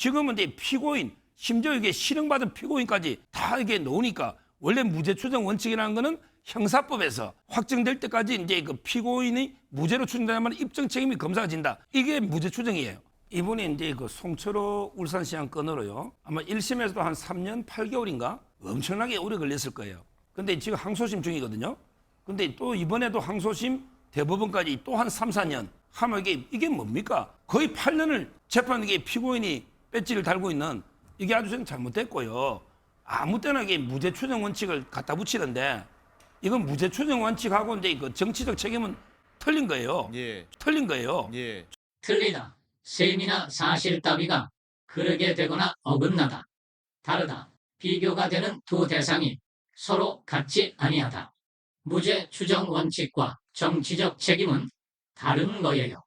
지금은 이제 피고인, 심지어 이게 실형받은 피고인까지 다 이게 놓으니까 원래 무죄 추정 원칙이라는 거는 형사법에서 확정될 때까지 이제 그 피고인이 무죄로 추정되면 입증 책임이 검사가 진다. 이게 무죄 추정이에요. 이분이 이제 그 송철호 울산시장 건으로요. 아마 1심에서도 한 3년 8개월인가 엄청나게 오래 걸렸을 거예요. 근데 지금 항소심 중이거든요. 근데 또 이번에도 항소심 대법원까지 또 한 3, 4년 하면 이게 이게 뭡니까? 거의 8년을 재판 이게 피고인이 배지를 달고 있는 이게 아주 좀 잘못됐고요. 아무 때나 이게 무죄 추정 원칙을 갖다 붙이는데 이건 무죄 추정 원칙하고 이제 그 정치적 책임은 틀린 거예요. 예. 틀린 거예요. 예. 틀리다. 셈이나 사실 따위가 그르게 되거나 어긋나다. 다르다. 비교가 되는 두 대상이 서로 같지 아니하다. 무죄 추정 원칙과 정치적 책임은 다른 거예요.